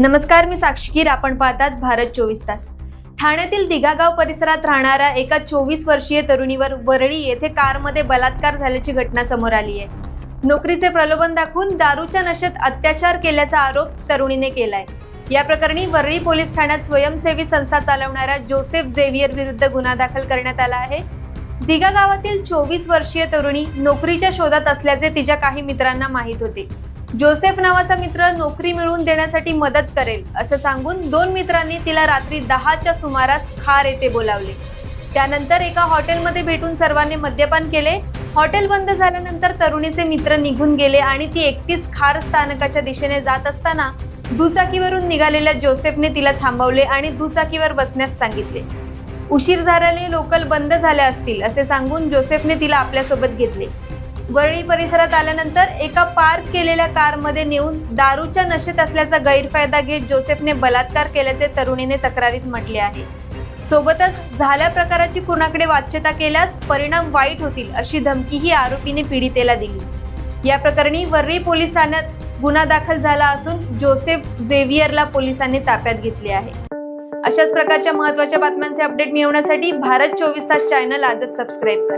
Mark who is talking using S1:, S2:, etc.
S1: नमस्कार मी साक्षीकीर आपण पाहतात भारत चोवीस तास. ठाण्यातील दिघागाव परिसरात राहणाऱ्या एका चोवीस वर्षीय तरुणीवर वरळी येथे कारमध्ये बलात्कार झाल्याची घटना समोर आली आहे. नोकरीचे प्रलोभन दाखवून दारूच्या नशेत अत्याचार केल्याचा आरोप तरुणीने केलाय. या प्रकरणी वरळी पोलीस ठाण्यात स्वयंसेवी संस्था चालवणाऱ्या जोसेफ झेवियर विरुद्ध गुन्हा दाखल करण्यात आला आहे. दिघा गावातील चोवीस वर्षीय तरुणी नोकरीच्या शोधात असल्याचे तिच्या काही मित्रांना माहीत होते. जोसेफ नावाचा मित्र नोकरी मिळवून देण्यासाठी मदत करेल असं सांगून दोन मित्रांनी तिला रात्री दहाच्या सुमारास खार येथे बोलावले. त्यानंतर एका हॉटेलमध्ये भेटून सर्वांनी मद्यपान केले. हॉटेल बंद झाल्यानंतर तरुणीचे मित्र निघून गेले आणि ती एकटीच खार स्थानकाच्या दिशेने जात असताना दुचाकीवरून निघालेल्या जोसेफने तिला थांबवले आणि दुचाकीवर बसण्यास सांगितले. उशीर झाल्याने लोकल बंद झाल्या असतील असे सांगून जोसेफने तिला आपल्यासोबत घेतले. वरळी परिसरात आल्यानंतर एका पार्क केलेल्या कारमध्ये नेऊन दारूच्या नशेत असल्याचा गैरफायदा घेत जोसेफने बलात्कार केल्याचे तरुणीने तक्रारीत म्हटले आहे. सोबतच झाल्या प्रकाराची कुणाकडे वाच्यता केल्यास परिणाम वाईट होतील अशी धमकीही आरोपीने पीडितेला दिली. या प्रकरणी वर्री पोलीस ठाण्यात गुन्हा दाखल झाला असून जोसेफ झेवियरला पोलिसांनी ताब्यात घेतले आहे. अशाच प्रकारच्या महत्त्वाच्या बातम्यांचे अपडेट मिळवण्यासाठी भारत चोवीस तास चॅनल आजच सबस्क्राईब करा.